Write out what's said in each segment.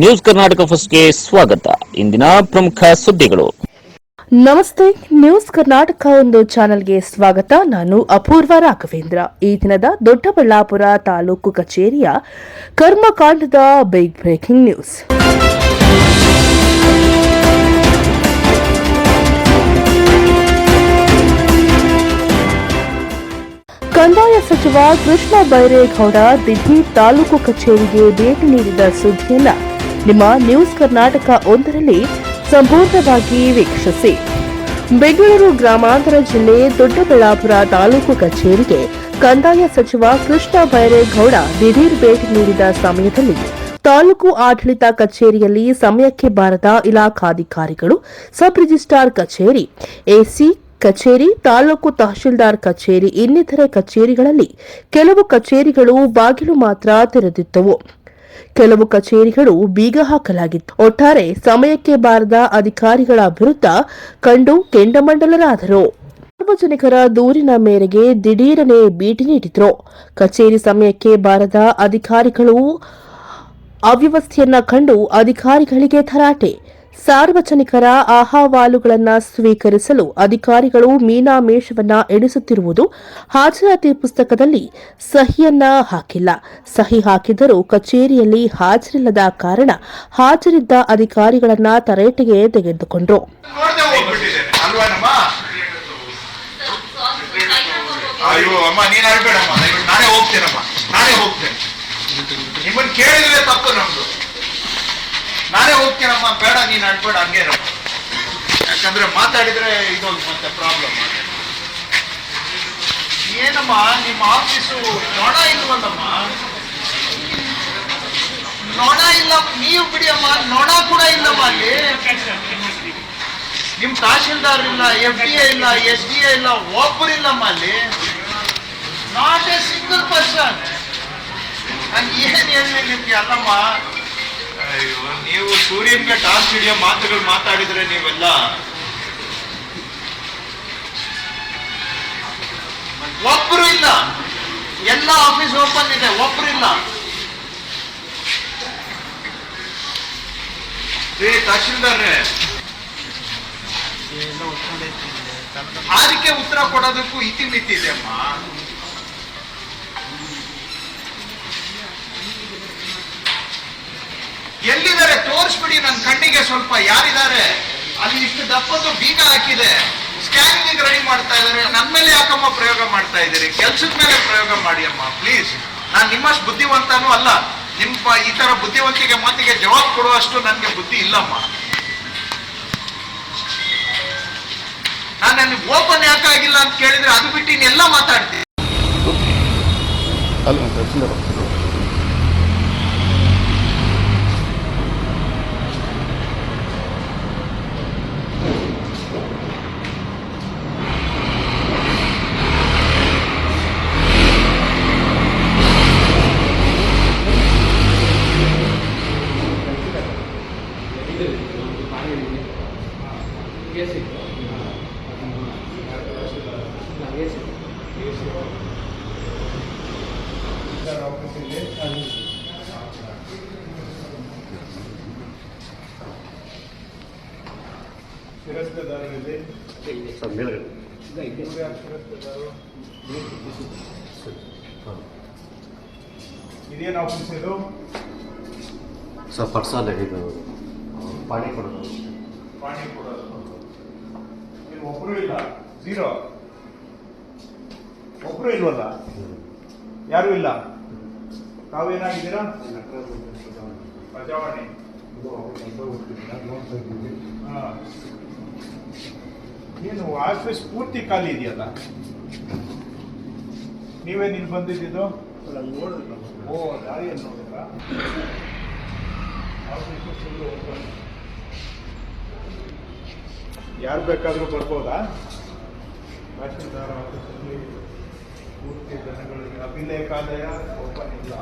News Karnataka ಫಸ್ಟ್ಗೆ ಸ್ವಾಗತ. ಇಂದಿನ ಪ್ರಮುಖ ಸುದ್ದಿಗಳು. ನಮಸ್ತೆ, ನ್ಯೂಸ್ ಕರ್ನಾಟಕ ಒಂದು ಚಾನೆಲ್ಗೆ ಸ್ವಾಗತ. ನಾನು ಅಪೂರ್ವ ರಾಘವೇಂದ್ರ. ಈ ದಿನದ ದೊಡ್ಡಬಳ್ಳಾಪುರ ತಾಲೂಕು ಕಚೇರಿಯ ಕರ್ಮಕಾಂಡದ ಬಿಗ್ ಬ್ರೇಕಿಂಗ್ ನ್ಯೂಸ್ ಕಂದಾಯ ಸಚಿವ ಕೃಷ್ಣ ಬೈರೇಗೌಡ ದಿಢೀರ್ ತಾಲೂಕು ಕಚೇರಿಗೆ ಭೇಟಿ ನೀಡಿದ ಸುದ್ದಿಯನ್ನ ನಿಮ್ಮ ನ್ಯೂಸ್ ಕರ್ನಾಟಕ ಒಂದರಲ್ಲಿ ಸಂಪೂರ್ಣವಾಗಿ ವೀಕ್ಷಿಸಿ. ಬೆಂಗಳೂರು ಗ್ರಾಮಾಂತರ ಜಿಲ್ಲೆ ದೊಡ್ಡಬಳ್ಳಾಪುರ ತಾಲೂಕು ಕಚೇರಿಗೆ ಕಂದಾಯ ಸಚಿವ ಕೃಷ್ಣ ಬೈರೇಗೌಡ ದಿಢೀರ್ ಭೇಟಿ ನೀಡಿದ ಸಮಯದಲ್ಲಿ ತಾಲೂಕು ಆಡಳಿತ ಕಚೇರಿಯಲ್ಲಿ ಸಮಯಕ್ಕೆ ಬಾರದ ಇಲಾಖಾಧಿಕಾರಿಗಳು, ಸಬ್ ರಿಜಿಸ್ಟ್ರಾರ್ ಕಚೇರಿ, ಎಸಿ ಕಚೇರಿ, ತಾಲೂಕು ತಹಶೀಲ್ದಾರ್ ಕಚೇರಿ, ಇನ್ನಿತರೆ ಕಚೇರಿಗಳಲ್ಲಿ ಕೆಲವು ಕಚೇರಿಗಳು ಬಾಗಿಲು ಮಾತ್ರ ತೆರೆದಿದ್ದವು. ಕೆಲವು ಕಚೇರಿಗಳು ಬೀಗ ಹಾಕಲಾಗಿತ್ತು. ಒಟ್ಟಾರೆ ಸಮಯಕ್ಕೆ ಬಾರದ ಅಧಿಕಾರಿಗಳ ವಿರುದ್ಧ ಕಂಡು ಕೆಂಡಮಂಡಲರಾದರು. ಸಾರ್ವಜನಿಕರ ದೂರಿನ ಮೇರೆಗೆ ದಿಢೀರನೆ ಭೇಟಿ ನೀಡಿದ್ರು. ಕಚೇರಿ ಸಮಯಕ್ಕೆ ಬಾರದ ಅಧಿಕಾರಿಗಳು ಅವ್ಯವಸ್ಥೆಯನ್ನ ಕಂಡು ಅಧಿಕಾರಿಗಳಿಗೆ ತರಾಟೆ ಸಾರ್ವಜನಿಕರ ಅಹವಾಲುಗಳನ್ನು ಸ್ವೀಕರಿಸಲು ಅಧಿಕಾರಿಗಳು ಮೀನಾಮೇಷವನ್ನ ಎಣಿಸುತ್ತಿರುವುದು ಹಾಜರಾತಿ ಪುಸ್ತಕದಲ್ಲಿ ಸಹಿಯನ್ನ ಹಾಕಿಲ್ಲ. ಸಹಿ ಹಾಕಿದರೂ ಕಚೇರಿಯಲ್ಲಿ ಹಾಜರಿಲ್ಲದ ಕಾರಣ ಹಾಜರಿದ್ದ ಅಧಿಕಾರಿಗಳನ್ನ ತರೇಟೆಗೆ ತೆಗೆದುಕೊಂಡರು. ನಾನೇ ಹೋಗ್ತೇನೆ. ನಿಮ್ಮನ್ನು ಕೇಳಿದ್ರೆ ತಪ್ಪು ನಮ್ದು. ನಾನೇ ಹೋಗ್ತೀನಮ್ಮ ಬೇಡ, ನೀನು ಅನ್ಬೇಡ, ಹಂಗೆ ಇರಪ್ಪ ಯಾಕಂದ್ರೆ ಮಾತಾಡಿದ್ರೆ ಇದೊಂದು ಮತ್ತೆ ಪ್ರಾಬ್ಲಮ್ ಏನಮ್ಮ, ನಿಮ್ಮ ಆಫೀಸು ನೊಣ ಇಲ್ವಲ್ಲಮ್ಮ? ನೊಣ ಇಲ್ಲ, ನೀವು ಬಿಡಿಯಮ್ಮ, ನೊಣ ಕೂಡ ಇಲ್ಲಮ್ಮ ಅಲ್ಲಿ. ನಿಮ್ ತಹಶೀಲ್ದಾರ್ ಇಲ್ಲ ಎಫ್ ಡಿ ಎ ಇಲ್ಲ ಎಸ್ ಡಿ ಎ ಇಲ್ಲ ಒಬ್ಬರು ಇಲ್ಲಮ್ಮ ಅಲ್ಲಿ. ನಾಟ್ ಎ ಸಿಂಗಲ್ ಪರ್ಸನ್ ನಾನು ಏನ್ ಹೇಳಿ ನಿಮ್ಗೆ, ಅಲ್ಲಮ್ಮ? ಅಯ್ಯೋ. ನೀವು ಸೂರ್ಯನ್ಗೆ ಟಾಸ್ ಹಿಡಿಯೋ ಮಾತುಗಳು ಮಾತಾಡಿದ್ರೆ ನೀವೆಲ್ಲ ಒಬ್ರು ಇಲ್ಲ. ಎಲ್ಲ ಆಫೀಸ್ ಓಪನ್ ಇದೆ ಒಬ್ರು ಇಲ್ಲ. ರೇ ತಹಶೀಲ್ದಾರ್ರೆ. ಅದಕ್ಕೆ ಉತ್ತರ ಕೊಡೋದಕ್ಕೂ ಇತಿಮಿತಿ ಇದೆ ಅಮ್ಮ ಎಲ್ಲಿದ್ದಾರೆ? ತೋರಿಸ್ಬಿಡಿ ನನ್ನ ಕಣ್ಣಿಗೆ ಸ್ವಲ್ಪ. ಯಾರಿದ್ದಾರೆ? ಅಲ್ಲಿ ಇಷ್ಟು ದಪ್ಪದ್ದು ಬೀಗ ಹಾಕಿದೆ. ಸ್ಕ್ಯಾನಿಂಗ್ ರೆಡಿ ಮಾಡ್ತಾ ಇದ್ದಾರೆ. ನನ್ನ ಮೇಲೆ ಯಾಕಮ್ಮ ಪ್ರಯೋಗ ಮಾಡ್ತಾ ಇದ್ದೀರಿ? ಕೆಲ್ಸದ ಮೇಲೆ ಪ್ರಯೋಗ ಮಾಡಿ ಅಮ್ಮ ಪ್ಲೀಸ್ ನಾನು ನಿಮ್ಮಷ್ಟು ಬುದ್ಧಿವಂತನೂ ಅಲ್ಲ. ನಿಮ್ಮ ಈ ತರ ಬುದ್ಧಿವಂತಿಗೆ ಮಾತಿಗೆ ಜವಾಬ್ ಕೊಡುವಷ್ಟು ನನಗೆ ಬುದ್ಧಿ ಇಲ್ಲಮ್ಮ. ನಾನು ನನಗೆ ಓಪನ್ ಯಾಕಾಗಿಲ್ಲ ಅಂತ ಕೇಳಿದ್ರೆ ಅದು ಬಿಟ್ಟು ಇನ್ನೆಲ್ಲ ಮಾತಾಡ್ತೀನಿ. ಇದೇನು ಆಫೀಸ್ ಇದು? ಸರ್ ಪರ್ಸಲ್ ಇದು ಪಾಣಿ ಕೊಡೋದು. ಪಾಣಿ ಕೊಡೋದು. ಇಲ್ಲಿ ಒಬ್ರು ಇಲ್ಲ. ಝೀರೋ ಒಬ್ರು ಇಲ್ವಲ್ಲ? ಯಾರು ಇಲ್ಲ? ತಾವೇನಾಗಿದ್ದೀರಾ ಪ್ರಜಾವಾಣಿ. ಹಾ. ಏನು ಆಫೀಸ್ ಪೂರ್ತಿ ಖಾಲಿ ಇದೆಯಲ್ಲ? ನೀವೇನು ಇಲ್ಲಿ ಬಂದಿದ್ದು ಓ ನೋಡಿದ್ರಾ? Full open. ಯಾರು ಬೇಕಾದರೂ ಬರ್ಬೋದಾ? ಪೂರ್ತಿ ಜನಗಳಿಗೆ ಅಭಿಲೇಖಾಲಯ ಓಪನ್ ಇಲ್ಲ.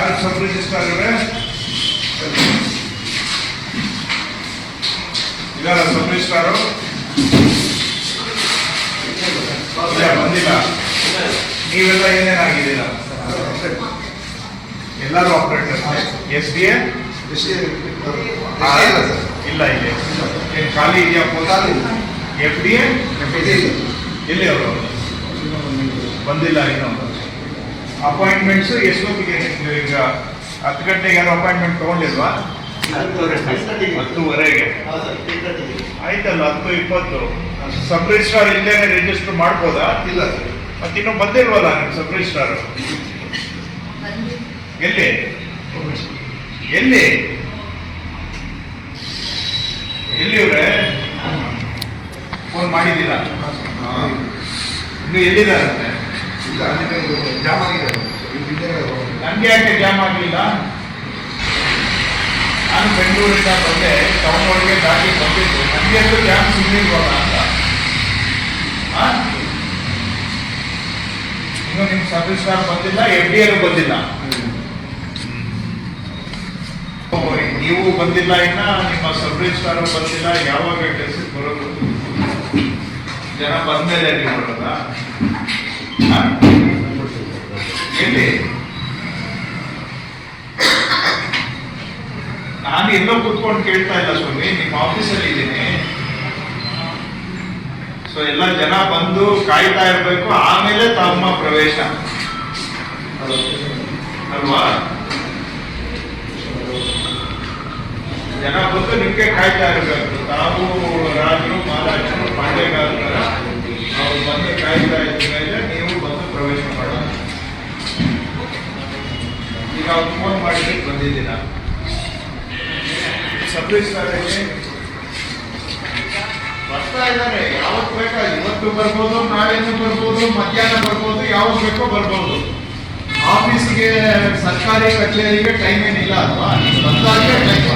ಯಾರು ಸಬ್ ರಿಜಿಸ್ಟ್ರಾರ್ ಇದಾರ ಸಬ್ರಿಸ್ಟಾರು ಇಲ್ಲ, ಬಂದಿಲ್ಲ. ನೀವೆಲ್ಲ ಏನೇನಾಗಿದ್ದೀರಾ ಎಲ್ಲರೂ ಆಪರೇಟರ್ ಎಸ್ ಡಿ ಎ ಇಲ್ಲ ಇದೆ ಏನ್ ಖಾಲಿ ಇದೆಯಾ ಎಫ್ ಡಿ ಎ ಎಲ್ಲಿ ಅವರು ಬಂದಿಲ್ಲ ಇನ್ನು ಅಪಾಯಿಂಟ್ಮೆಂಟ್ಸ್ ಎಷ್ಟೊತ್ತಿಗೆ ನೀವು ಈಗ ಹತ್ತು ಗಂಟೆಗೆ ಯಾರು ಅಪಾಯಿಂಟ್ಮೆಂಟ್ ತಗೊಂಡಿಲ್ವಾ? ಹತ್ತುವರೆಗೆ. ಆಯ್ತಲ್ಲ ಹತ್ತು ಇಪ್ಪತ್ತು. ಸಬ್ ರಿಜಿಸ್ಟ್ರಾರ್ ಇಲ್ಲೇ ರಿಜಿಸ್ಟರ್ ಮಾಡ್ಬೋದಾ? ಇಲ್ಲ ಮತ್ತೆ ಇನ್ನು ಬಂದಿಲ್ವಲ್ಲ ನಿಮ್ಮ ಸಬ್ ರಿಜಿಸ್ಟ್ರಾರ್ ಎಲ್ಲಿ? ಎಲ್ಲಿ? ಎಲ್ಲಿ ಇವ್ರೆ? ಫೋನ್ ಮಾಡಿದ್ದೀರಾ? ಇನ್ನು ಎಲ್ಲಿದ್ದಾರಂತೆ ನನಗೆ ಯಾಕೆ ಜಾಮ್ ಆಗಲಿಲ್ಲ? ನಾನು ಬೆಂಗಳೂರಿಂದ ಬಂದೆ ಟೌನ್ ಒಳಗೆ ದಾಟಿ ಬಂದಿದ್ದು. ನನಗೆ ಅದು ಜಾಮ್ ಸಿಗ್ಲಿಲ್ವಲ್ಲ ಅಂತ? ಇನ್ನು ನಿಮ್ಮ ಸರ್ವಿಸ್ ಕಾರ್ ಬಂದಿಲ್ಲ ಎಫ್ ಡಿ ಎಲ್ಲೂ ಬಂದಿಲ್ಲ ನೀವು ಬಂದಿಲ್ಲ ಇನ್ನ, ನಿಮ್ಮ ಸರ್ವಿಸ್ ಕಾರ್ ಬಂದಿಲ್ಲ, ಯಾವಾಗ ಕೆಲಸಕ್ಕೆ ಬರೋದು? ಜನ ಬಂದ್ಮೇಲೆ ನೀವು ಬರೋದಾ? ಎಲ್ಲಿ ನಾನು ಎಲ್ಲೋ ಕೂತ್ಕೊಂಡು ಕೇಳ್ತಾ ಇಲ್ಲ ಸ್ವಾಮಿ, ನಿಮ್ಮ ಆಫೀಸಲ್ಲಿ ಇದ್ದೀನಿ. ಸೊ ಎಲ್ಲ ಜನ ಬಂದು ಕಾಯ್ತಾ ಇರಬೇಕು, ಆಮೇಲೆ ತಮ್ಮ ಪ್ರವೇಶ. ಅಲ್ವಾ? ಜನ ಬಂದು ನಿಮ್ಗೆ ಕಾಯ್ತಾ ಇರಬೇಕು. ತಾವು, ರಾಜರು, ಮಹಾರಾಜರು ಪಾಂಡೆಗಾರರ ಅವ್ರು ಬಂದು ಕಾಯ್ತಾ ಇದ್ದ ಮೇಲೆ ನೀವು ಬಂದು ಪ್ರವೇಶ ಮಾಡೋಣ ಈಗ ಅವ್ರು ಫೋನ್ ಮಾಡಿ ಬಂದಿದ್ದೀರಾ ಸರ್ವಿಸ್ ಬರ್ತಾ ಇದ್ದಾರೆ. ಯಾವತ್ತು ಬೇಕಾ? ಇವತ್ತು ಬರ್ಬೋದು ನಾಳೆನೂ ಬರ್ಬೋದು, ಮಧ್ಯಾಹ್ನ ಬರ್ಬೋದು ಯಾವಾಗ ಬೇಕೋ ಬರ್ಬೋದು. ಆಫೀಸ್ಗೆ ಸರ್ಕಾರಿ ಕಚೇರಿಗೆ ಟೈಮ್ ಏನಿಲ್ಲ ಅಲ್ವಾ? ನೀವು ಬಂದಾಗೆ ಟೈಮ್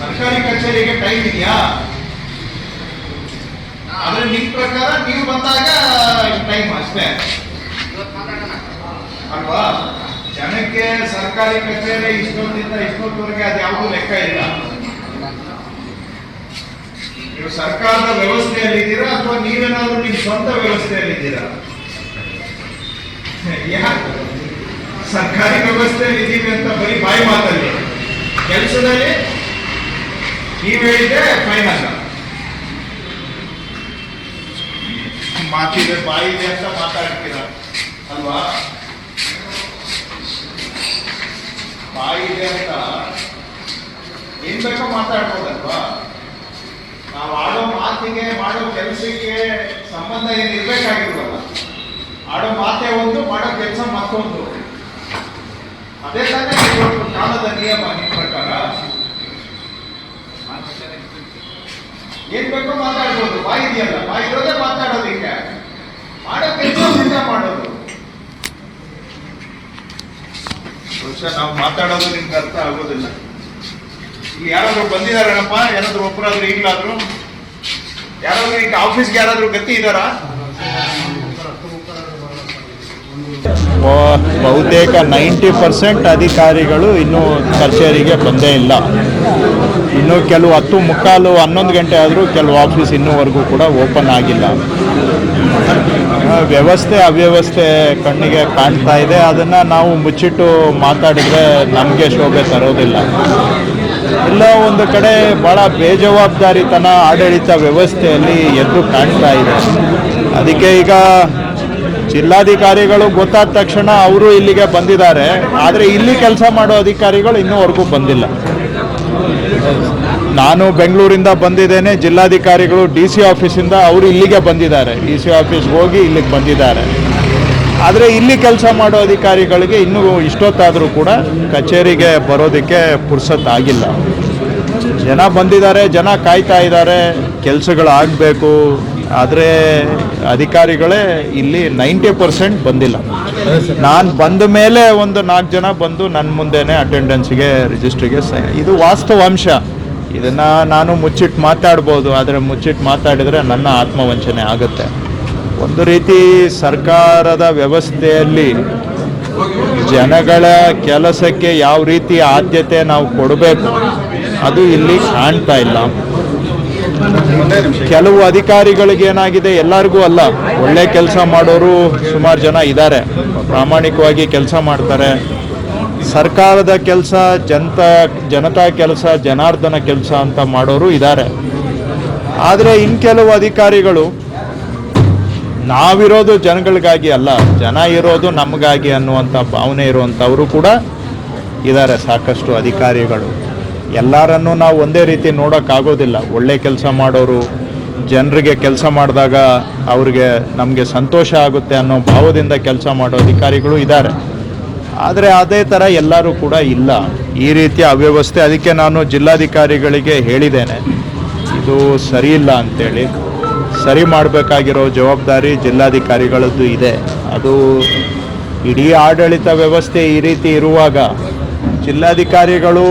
ಸರ್ಕಾರಿ ಕಚೇರಿಗೆ ಟೈಮ್ ಇದೆಯಾ? ಆದ್ರೆ ನಿಮ್ ಪ್ರಕಾರ ನೀವು ಬಂದಾಗ ಟೈಮ್ ಅಷ್ಟೇ ಅಲ್ವಾ ಜನಕ್ಕೆ ಸರ್ಕಾರಿ ಕಚೇರಿ ಇಷ್ಟೊಂದಿಂದ ಇಷ್ಟೊತ್ತವರೆಗೆ ಅದು ಯಾವುದೂ ಲೆಕ್ಕ ಇಲ್ಲ. ನೀವು ಸರ್ಕಾರದ ವ್ಯವಸ್ಥೆಯಲ್ಲಿ ಇದ್ದೀರಾ ಅಥವಾ ನೀವೇನಾದ್ರೂ ನಿಮ್ಮ ಸ್ವಂತ ವ್ಯವಸ್ಥೆಯಲ್ಲಿ ಇದ್ದೀರಾ ಸರ್ಕಾರಿ ವ್ಯವಸ್ಥೆಯಲ್ಲಿ ಇದ್ದೀವಿ ಅಂತ ಬರೀ ಬಾಯಿ ಮಾತಲ್ಲಿ. ಕೆಲಸದಲ್ಲಿ ನೀವು ಹೇಳಿದ್ರೆ ಫೈನಲ್ ಮಾತಿದೆ, ಬಾಯಿದೆ ಅಂತ ಮಾತಾಡ್ತೀರಾ? ಅಲ್ವಾ? ಬಾಯಿದೆ ಅಂತ ಏನ್ ಬೇಕೋ ಮಾತಾಡ್ಬೋದಲ್ವಾ? ನಾವು ಆಡೋ ಮಾತಿಗೆ, ಮಾಡೋ ಕೆಲಸಕ್ಕೆ ಸಂಬಂಧ ಏನು ಆಡೋ ಮಾತೆ ಒಂದು, ಮಾಡೋ ಕೆಲಸ ಮತ್ತೊಂದು. ಅದೇ ತಾನೇ ಕಾಲದ ನಿಯಮ ನಿಮ್ಮ ಪ್ರಕಾರ? ಏನ್ ಬೇಕೋ ಮಾತಾಡ್ಬೋದು. ಬಾಯಿದೆಯಲ್ಲ ಬಾಯಿ ಇರೋದೇ ಮಾತಾಡೋದಿಕ್ಕೆ ಮಾಡೋ ಕೆಲಸ ನಿಜ ಮಾಡೋದು ಬಹುಶಃ ನಾವು ಮಾತಾಡೋದು ನಿಮ್ಗೆ ಅರ್ಥ ಆಗೋದಿಲ್ಲ. ಇಲ್ಲಿ ಯಾರಾದ್ರೂ ಬಂದಿದಾರೇನಪ್ಪ? ಯಾರಾದ್ರೂ ಒಬ್ಬರಾದ್ರೂ ಈಗಲಾದ್ರು? ಯಾರಾದ್ರೂ ಈಗ ಆಫೀಸ್ಗೆ ಯಾರಾದ್ರೂ ಗತಿ ಇದ್ದಾರಾ ಬಹು- ಬಹುತೇಕ ನೈಂಟಿ ಪರ್ಸೆಂಟ್ ಅಧಿಕಾರಿಗಳು ಇನ್ನೂ ಕಚೇರಿಗೆ ಬಂದೇ ಇಲ್ಲ. ಇನ್ನು ಕೆಲವು ಹತ್ತು ಮುಕ್ಕಾಲು ಹನ್ನೊಂದು ಗಂಟೆ ಆದರೂ ಕೆಲವು ಆಫೀಸ್ ಇನ್ನೂವರೆಗೂ ಕೂಡ ಓಪನ್ ಆಗಿಲ್ಲ. ವ್ಯವಸ್ಥೆ, ಅವ್ಯವಸ್ಥೆ ಕಣ್ಣಿಗೆ ಕಾಣ್ತಾ ಇದೆ. ಅದನ್ನು ನಾವು ಮುಚ್ಚಿಟ್ಟು ಮಾತಾಡಿದರೆ ನಮಗೆ ಶೋಭೆ ತರೋದಿಲ್ಲ. ಎಲ್ಲ ಒಂದು ಕಡೆ ಭಾಳ ಬೇಜವಾಬ್ದಾರಿತನ ಆಡಳಿತ ವ್ಯವಸ್ಥೆಯಲ್ಲಿ ಎದ್ದು ಕಾಣ್ತಾ ಇದೆ. ಅದಕ್ಕೆ ಈಗ ಜಿಲ್ಲಾಧಿಕಾರಿಗಳು ಗೊತ್ತಾದ ತಕ್ಷಣ ಅವರು ಇಲ್ಲಿಗೆ ಬಂದಿದ್ದಾರೆ. ಆದರೆ ಇಲ್ಲಿ ಕೆಲಸ ಮಾಡೋ ಅಧಿಕಾರಿಗಳು ಇನ್ನೂವರೆಗೂ ಬಂದಿಲ್ಲ. ನಾನು ಬೆಂಗಳೂರಿಂದ ಬಂದಿದ್ದೇನೆ. ಜಿಲ್ಲಾಧಿಕಾರಿಗಳು ಡಿ ಸಿ ಆಫೀಸಿಂದ ಅವರು ಇಲ್ಲಿಗೆ ಬಂದಿದ್ದಾರೆ. ಡಿ ಸಿ ಆಫೀಸ್ಗೆ ಹೋಗಿ ಇಲ್ಲಿಗೆ ಬಂದಿದ್ದಾರೆ. ಆದರೆ ಇಲ್ಲಿ ಕೆಲಸ ಮಾಡೋ ಅಧಿಕಾರಿಗಳಿಗೆ ಇನ್ನೂ ಇಷ್ಟೊತ್ತಾದರೂ ಕೂಡ ಕಚೇರಿಗೆ ಬರೋದಕ್ಕೆ ಪುರ್ಸತ್ತಾಗಿಲ್ಲ ಜನ ಬಂದಿದ್ದಾರೆ, ಜನ ಕಾಯ್ತಾ ಇದ್ದಾರೆ. ಕೆಲಸಗಳಾಗಬೇಕು. ಆದರೆ ಅಧಿಕಾರಿಗಳೇ ಇಲ್ಲಿ ನೈಂಟಿ ಪರ್ಸೆಂಟ್ ಬಂದಿಲ್ಲ. ನಾನು ಬಂದ ಮೇಲೆ ಒಂದು ನಾಲ್ಕು ಜನ ಬಂದು ನನ್ನ ಮುಂದೆನೇ ಅಟೆಂಡೆನ್ಸಿಗೆ ರಿಜಿಸ್ಟ್ರಿಗೆ ಇದು ವಾಸ್ತವಾಂಶ. ಇದನ್ನು ನಾನು ಮುಚ್ಚಿಟ್ಟು ಮಾತಾಡ್ಬೋದು, ಆದರೆ ಮುಚ್ಚಿಟ್ಟು ಮಾತಾಡಿದರೆ ನನ್ನ ಆತ್ಮವಂಚನೆ ಆಗುತ್ತೆ. ಒಂದು ರೀತಿ ಸರ್ಕಾರದ ವ್ಯವಸ್ಥೆಯಲ್ಲಿ ಜನಗಳ ಕೆಲಸಕ್ಕೆ ಯಾವ ರೀತಿ ಆದ್ಯತೆ ನಾವು ಕೊಡಬೇಕು, ಅದು ಇಲ್ಲಿ ಕಾಣ್ತಾ ಇಲ್ಲ. ಕೆಲವು ಅಧಿಕಾರಿಗಳಿಗೆ ಏನಾಗಿದೆ, ಎಲ್ಲರಿಗೂ ಅಲ್ಲ, ಒಳ್ಳೆ ಕೆಲಸ ಮಾಡೋರು ಸುಮಾರು ಜನ ಇದ್ದಾರೆ. ಪ್ರಾಮಾಣಿಕವಾಗಿ ಕೆಲಸ ಮಾಡ್ತಾರೆ. ಸರ್ಕಾರದ ಕೆಲಸ, ಜನತಾ ಜನತಾ ಕೆಲಸ, ಜನಾರ್ದನ ಕೆಲಸ ಅಂತ ಮಾಡೋರು ಇದ್ದಾರೆ ಆದರೆ ಇನ್ನು ಕೆಲವು ಅಧಿಕಾರಿಗಳು ನಾವಿರೋದು ಜನಗಳಿಗಾಗಿ ಅಲ್ಲ, ಜನ ಇರೋದು ನಮಗಾಗಿ ಅನ್ನುವಂಥ ಭಾವನೆ ಇರುವಂಥವರು ಕೂಡ ಇದ್ದಾರೆ ಸಾಕಷ್ಟು ಅಧಿಕಾರಿಗಳು. ಎಲ್ಲರನ್ನು ನಾವು ಒಂದೇ ರೀತಿ ನೋಡೋಕ್ಕಾಗೋದಿಲ್ಲ. ಒಳ್ಳೆ ಕೆಲಸ ಮಾಡೋರು, ಜನರಿಗೆ ಕೆಲಸ ಮಾಡಿದಾಗ ಅವ್ರಿಗೆ ನಮಗೆ ಸಂತೋಷ ಆಗುತ್ತೆ ಅನ್ನೋ ಭಾವದಿಂದ ಕೆಲಸ ಮಾಡೋ ಅಧಿಕಾರಿಗಳು ಇದ್ದಾರೆ ಆದರೆ ಅದೇ ಥರ ಎಲ್ಲರೂ ಕೂಡ ಇಲ್ಲ. ಈ ರೀತಿಯ ಅವ್ಯವಸ್ಥೆ ಅದಕ್ಕೆ ನಾನು ಜಿಲ್ಲಾಧಿಕಾರಿಗಳಿಗೆ ಹೇಳಿದ್ದೇನೆ. ಇದು ಸರಿ ಇಲ್ಲ ಅಂತೇಳಿ. ಸರಿ ಮಾಡಬೇಕಾಗಿರೋ ಜವಾಬ್ದಾರಿ ಜಿಲ್ಲಾಧಿಕಾರಿಗಳದ್ದು ಇದೆ. ಅದು ಇಡೀ ಆಡಳಿತ ವ್ಯವಸ್ಥೆ ಈ ರೀತಿ ಇರುವಾಗ ಜಿಲ್ಲಾಧಿಕಾರಿಗಳು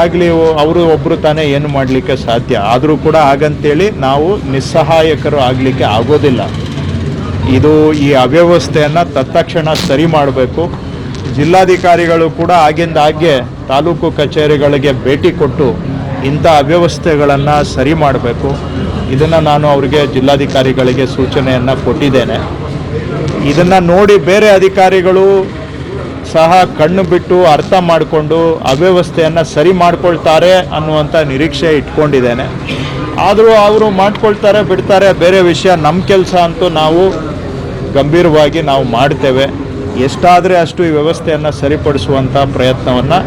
ಆಗಲಿ ಅವರು ಒಬ್ಬರು ತಾನೇ ಏನು ಮಾಡಲಿಕ್ಕೆ ಸಾಧ್ಯ. ಆದರೂ ಕೂಡ ಹಾಗಂತೇಳಿ ನಾವು ನಿಸ್ಸಹಾಯಕರು ಆಗಲಿಕ್ಕೆ ಆಗೋದಿಲ್ಲ. ಇದು ಈ ಅವ್ಯವಸ್ಥೆಯನ್ನು ತತ್ಕ್ಷಣ ಸರಿ ಮಾಡಬೇಕು. ಜಿಲ್ಲಾಧಿಕಾರಿಗಳು ಕೂಡ ಆಗಿಂದ ತಾಲೂಕು ಕಚೇರಿಗಳಿಗೆ ಭೇಟಿ ಕೊಟ್ಟು ಇಂಥ ಅವ್ಯವಸ್ಥೆಗಳನ್ನು ಸರಿ ಮಾಡಬೇಕು. ಇದನ್ನು ನಾನು ಅವರಿಗೆ ಜಿಲ್ಲಾಧಿಕಾರಿಗಳಿಗೆ ಸೂಚನೆಯನ್ನು ಕೊಟ್ಟಿದ್ದೇನೆ. ಇದನ್ನು ನೋಡಿ ಬೇರೆ ಅಧಿಕಾರಿಗಳು ಸಹ ಕಣ್ಣು ಬಿಟ್ಟು ಅರ್ಥ ಮಾಡಿಕೊಂಡು ಅವ್ಯವಸ್ಥೆಯನ್ನು ಸರಿ ಮಾಡ್ಕೊಳ್ತಾರೆ ಅನ್ನುವಂಥ ನಿರೀಕ್ಷೆ ಇಟ್ಕೊಂಡಿದ್ದೇನೆ. ಆದರೂ ಅವರು ಮಾಡ್ಕೊಳ್ತಾರೆ, ಬಿಡ್ತಾರೆ, ಬೇರೆ ವಿಷಯ ನಮ್ಮ ಕೆಲಸ ಅಂತೂ ನಾವು ಗಂಭೀರವಾಗಿ ನಾವು ಮಾಡ್ತೇವೆ. ಎಷ್ಟಾದರೆ ಅಷ್ಟು ಈ ವ್ಯವಸ್ಥೆಯನ್ನು ಸರಿಪಡಿಸುವಂಥ ಪ್ರಯತ್ನವನ್ನು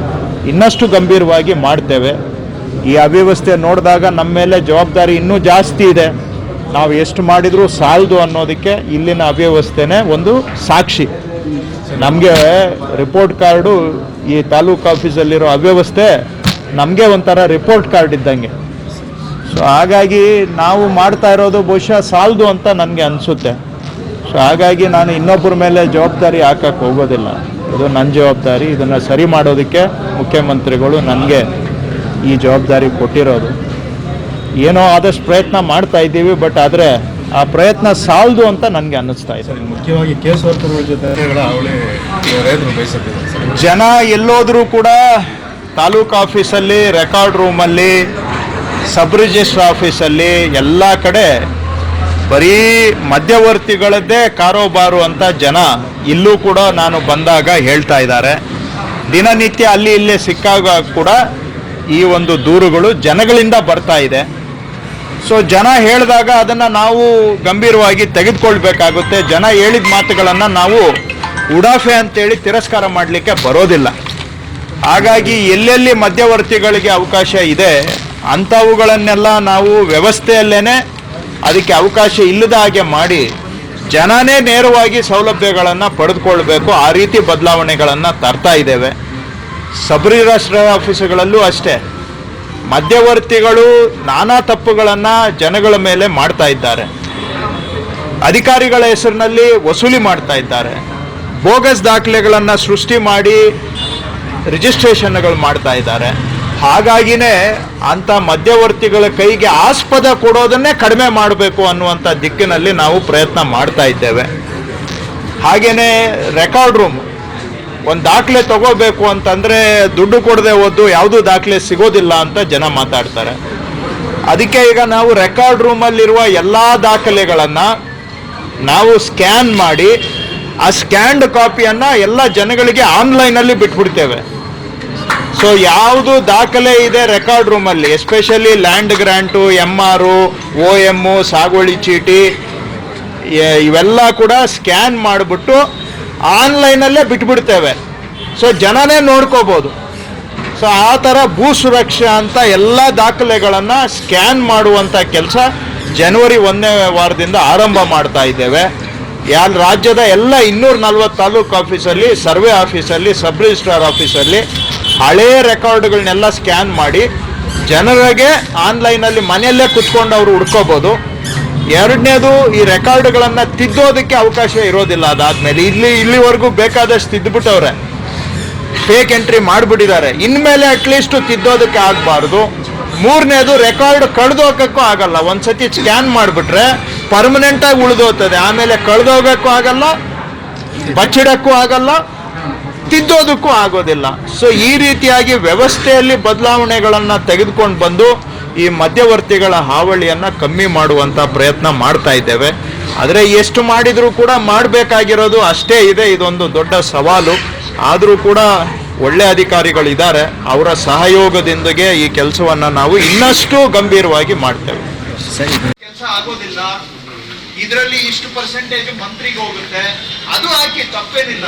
ಇನ್ನಷ್ಟು ಗಂಭೀರವಾಗಿ ಮಾಡ್ತೇವೆ. ಈ ಅವ್ಯವಸ್ಥೆ ನೋಡಿದಾಗ ನಮ್ಮ ಮೇಲೆ ಜವಾಬ್ದಾರಿ ಇನ್ನೂ ಜಾಸ್ತಿ ಇದೆ. ನಾವು ಎಷ್ಟು ಮಾಡಿದರೂ ಸಾಲದು ಅನ್ನೋದಕ್ಕೆ ಇಲ್ಲಿನ ಅವ್ಯವಸ್ಥೆನೇ ಒಂದು ಸಾಕ್ಷಿ. ನಮಗೆ ರಿಪೋರ್ಟ್ ಕಾರ್ಡು ಈ ತಾಲೂಕು ಆಫೀಸಲ್ಲಿರೋ ಅವ್ಯವಸ್ಥೆ ನಮಗೆ ಒಂಥರ ರಿಪೋರ್ಟ್ ಕಾರ್ಡ್ ಇದ್ದಂಗೆ. ಸೊ ಹಾಗಾಗಿ ನಾವು ಮಾಡ್ತಾ ಇರೋದು ಬಹುಶಃ ಸಾಲದು ಅಂತ ನನಗೆ ಅನಿಸುತ್ತೆ. ಸೊ ಹಾಗಾಗಿ ನಾನು ಇನ್ನೊಬ್ಬರ ಮೇಲೆ ಜವಾಬ್ದಾರಿ ಹಾಕಕ್ಕೆ ಹೋಗೋದಿಲ್ಲ. ಇದು ನನ್ನ ಜವಾಬ್ದಾರಿ. ಇದನ್ನು ಸರಿ ಮಾಡೋದಕ್ಕೆ ಮುಖ್ಯಮಂತ್ರಿಗಳು ನನಗೆ ಈ ಜವಾಬ್ದಾರಿ ಕೊಟ್ಟಿರೋದು. ಏನೋ ಆದಷ್ಟು ಪ್ರಯತ್ನ ಮಾಡ್ತಾ ಇದ್ದೀವಿ ಬಟ್ ಆದರೆ ಆ ಪ್ರಯತ್ನ ಸಾಲದು ಅಂತ ನನಗೆ ಅನ್ನಿಸ್ತಾ ಇದೆ. ಮುಖ್ಯವಾಗಿ ಕೇಸ್ ಜೊತೆ ಜನ ಎಲ್ಲೋದ್ರೂ ಕೂಡ ತಾಲೂಕು ಆಫೀಸಲ್ಲಿ ರೆಕಾರ್ಡ್ ರೂಮಲ್ಲಿ ಸಬ್ ರಿಜಿಸ್ಟ್ರ್ ಆಫೀಸಲ್ಲಿ ಎಲ್ಲ ಕಡೆ ಬರೀ ಮಧ್ಯವರ್ತಿಗಳದ್ದೇ ಕಾರೋಬಾರು ಅಂತ ಜನ ಇಲ್ಲೂ ಕೂಡ ನಾನು ಬಂದಾಗ ಹೇಳ್ತಾ ಇದ್ದಾರೆ. ದಿನನಿತ್ಯ ಅಲ್ಲಿ ಇಲ್ಲೇ ಸಿಕ್ಕಾಗ ಕೂಡ ಈ ಒಂದು ದೂರುಗಳು ಜನಗಳಿಂದ ಬರ್ತಾ ಇದೆ. ಸೊ ಜನ ಹೇಳಿದಾಗ ಅದನ್ನು ನಾವು ಗಂಭೀರವಾಗಿ ತೆಗೆದುಕೊಳ್ಬೇಕಾಗುತ್ತೆ. ಜನ ಹೇಳಿದ ಮಾತುಗಳನ್ನು ನಾವು ಉಡಾಫೆ ಅಂತೇಳಿ ತಿರಸ್ಕಾರ ಮಾಡಲಿಕ್ಕೆ ಬರೋದಿಲ್ಲ. ಹಾಗಾಗಿ ಎಲ್ಲೆಲ್ಲಿ ಮಧ್ಯವರ್ತಿಗಳಿಗೆ ಅವಕಾಶ ಇದೆ, ಅಂಥವುಗಳನ್ನೆಲ್ಲ ನಾವು ವ್ಯವಸ್ಥೆಯಲ್ಲೇ ಅದಕ್ಕೆ ಅವಕಾಶ ಇಲ್ಲದ ಹಾಗೆ ಮಾಡಿ ಜನನೇ ನೇರವಾಗಿ ಸೌಲಭ್ಯಗಳನ್ನು ಪಡೆದುಕೊಳ್ಬೇಕು. ಆ ರೀತಿ ಬದಲಾವಣೆಗಳನ್ನು ತರ್ತಾ ಇದ್ದೇವೆ. ಸಬರಿ ರಾಷ್ಟ್ರ ಆಫೀಸುಗಳಲ್ಲೂ ಅಷ್ಟೇ. ಮಧ್ಯವರ್ತಿಗಳು ನಾನಾ ತಪ್ಪುಗಳನ್ನು ಜನಗಳ ಮೇಲೆ ಮಾಡ್ತಾ ಇದ್ದಾರೆ. ಅಧಿಕಾರಿಗಳ ಹೆಸರಿನಲ್ಲಿ ವಸೂಲಿ ಮಾಡ್ತಾ ಇದ್ದಾರೆ. ಬೋಗಸ್ ದಾಖಲೆಗಳನ್ನು ಸೃಷ್ಟಿ ಮಾಡಿ ರಿಜಿಸ್ಟ್ರೇಷನ್ಗಳು ಮಾಡ್ತಾ ಇದ್ದಾರೆ. ಹಾಗಾಗಿನೇ ಅಂಥ ಮಧ್ಯವರ್ತಿಗಳ ಕೈಗೆ ಆಸ್ಪದ ಕೊಡೋದನ್ನೇ ಕಡಿಮೆ ಮಾಡಬೇಕು ಅನ್ನುವಂಥ ದಿಕ್ಕಿನಲ್ಲಿ ನಾವು ಪ್ರಯತ್ನ ಮಾಡ್ತಾ ಇದ್ದೇವೆ. ಹಾಗೆಯೇ ರೆಕಾರ್ಡ್ ರೂಮ್, ಒಂದು ದಾಖಲೆ ತಗೋಬೇಕು ಅಂತಂದರೆ ದುಡ್ಡು ಕೊಡದೆ ಹೋದ್ದು ಯಾವುದೂ ದಾಖಲೆ ಸಿಗೋದಿಲ್ಲ ಅಂತ ಜನ ಮಾತಾಡ್ತಾರೆ. ಅದಕ್ಕೆ ಈಗ ನಾವು ರೆಕಾರ್ಡ್ ರೂಮಲ್ಲಿರುವ ಎಲ್ಲ ದಾಖಲೆಗಳನ್ನು ನಾವು ಸ್ಕ್ಯಾನ್ ಮಾಡಿ, ಆ ಸ್ಕ್ಯಾನ್ಡ್ ಕಾಪಿಯನ್ನು ಎಲ್ಲ ಜನಗಳಿಗೆ ಆನ್ಲೈನಲ್ಲಿ ಬಿಟ್ಬಿಡ್ತೇವೆ. ಸೊ ಯಾವುದು ದಾಖಲೆ ಇದೆ ರೆಕಾರ್ಡ್ ರೂಮಲ್ಲಿ ಎಸ್ಪೆಷಲಿ ಲ್ಯಾಂಡ್ ಗ್ರ್ಯಾಂಟು ಎಂ ಆರು ಒ ಎಮ್ಮು ಸಾಗುವಳಿ ಚೀಟಿ ಇವೆಲ್ಲ ಕೂಡ ಸ್ಕ್ಯಾನ್ ಮಾಡಿಬಿಟ್ಟು ಆನ್ಲೈನಲ್ಲೇ ಬಿಟ್ಬಿಡ್ತೇವೆ. ಸೊ ಜನನೇ ನೋಡ್ಕೋಬೋದು. ಸೊ ಆ ಥರ ಭೂ ಸುರಕ್ಷಾ ಅಂತ ಎಲ್ಲ ದಾಖಲೆಗಳನ್ನು ಸ್ಕ್ಯಾನ್ ಮಾಡುವಂಥ ಕೆಲಸ ಜನವರಿ ಒಂದನೇ ವಾರದಿಂದ ಆರಂಭ ಮಾಡ್ತಾ ಇದ್ದೇವೆ. ಯಾವ ರಾಜ್ಯದ ಎಲ್ಲ ಇನ್ನೂರ ನಲ್ವತ್ತು ತಾಲೂಕು ಆಫೀಸಲ್ಲಿ ಸರ್ವೆ ಆಫೀಸಲ್ಲಿ ಸಬ್ ರಿಜಿಸ್ಟ್ರಾರ್ ಆಫೀಸಲ್ಲಿ ಹಳೇ ರೆಕಾರ್ಡ್ಗಳನ್ನೆಲ್ಲ ಸ್ಕ್ಯಾನ್ ಮಾಡಿ ಜನರಿಗೆ ಆನ್ಲೈನಲ್ಲಿ ಮನೆಯಲ್ಲೇ ಕುತ್ಕೊಂಡು ಅವರು ಹುಡ್ಕೋಬೋದು. ಎರಡನೇದು ಈ ರೆಕಾರ್ಡ್ಗಳನ್ನು ತಿದ್ದೋದಕ್ಕೆ ಅವಕಾಶ ಇರೋದಿಲ್ಲ ಅದಾದ್ಮೇಲೆ. ಇಲ್ಲಿ, ಇಲ್ಲಿವರೆಗೂ ಬೇಕಾದಷ್ಟು ತಿದ್ದುಬಿಟ್ಟವ್ರೆ ಫೇಕ್ ಎಂಟ್ರಿ ಮಾಡಿಬಿಟ್ಟಿದ್ದಾರೆ. ಇನ್ಮೇಲೆ ಅಟ್ಲೀಸ್ಟ್ ತಿದ್ದೋದಕ್ಕೆ ಆಗಬಾರ್ದು. ಮೂರನೇದು ರೆಕಾರ್ಡ್ ಕಳೆದೋಗಕ್ಕೂ ಆಗಲ್ಲ. ಒಂದ್ಸತಿ ಸ್ಕ್ಯಾನ್ ಮಾಡಿಬಿಟ್ರೆ ಪರ್ಮನೆಂಟಾಗಿ ಉಳಿದೋಗ್ತದೆ. ಆಮೇಲೆ ಕಳೆದೋಗಕ್ಕೂ ಆಗಲ್ಲ, ಬಚ್ಚಿಡಕ್ಕೂ ಆಗಲ್ಲ. ತಿದ್ದೋದಕ್ಕೂ ಆಗೋದಿಲ್ಲ. ಸೊ ಈ ರೀತಿಯಾಗಿ ವ್ಯವಸ್ಥೆಯಲ್ಲಿ ಬದಲಾವಣೆಗಳನ್ನು ತೆಗೆದುಕೊಂಡು ಬಂದು ಈ ಮಧ್ಯವರ್ತಿಗಳ ಹಾವಳಿಯನ್ನು ಕಮ್ಮಿ ಮಾಡುವಂಥ ಪ್ರಯತ್ನ ಮಾಡ್ತಾ ಇದ್ದೇವೆ. ಆದರೆ ಎಷ್ಟು ಮಾಡಿದರೂ ಕೂಡ ಮಾಡಬೇಕಾಗಿರೋದು ಅಷ್ಟೇ ಇದೆ. ಇದೊಂದು ದೊಡ್ಡ ಸವಾಲು. ಆದರೂ ಕೂಡ ಒಳ್ಳೆ ಅಧಿಕಾರಿಗಳಿದ್ದಾರೆ ಅವರ ಸಹಯೋಗದೊಂದಿಗೆ ಈ ಕೆಲಸವನ್ನು ನಾವು ಇನ್ನಷ್ಟು ಗಂಭೀರವಾಗಿ ಮಾಡ್ತೇವೆ. ಕೆಲಸ ಆಗೋದಿಲ್ಲ. ಇದರಲ್ಲಿ ಇಷ್ಟು ಪರ್ಸೆಂಟೇಜ್ ಮಂತ್ರಿಗೆ ಹೋಗುತ್ತೆ. ಅದು ಆಕೆ ತಪ್ಪೇನಿಲ್ಲ.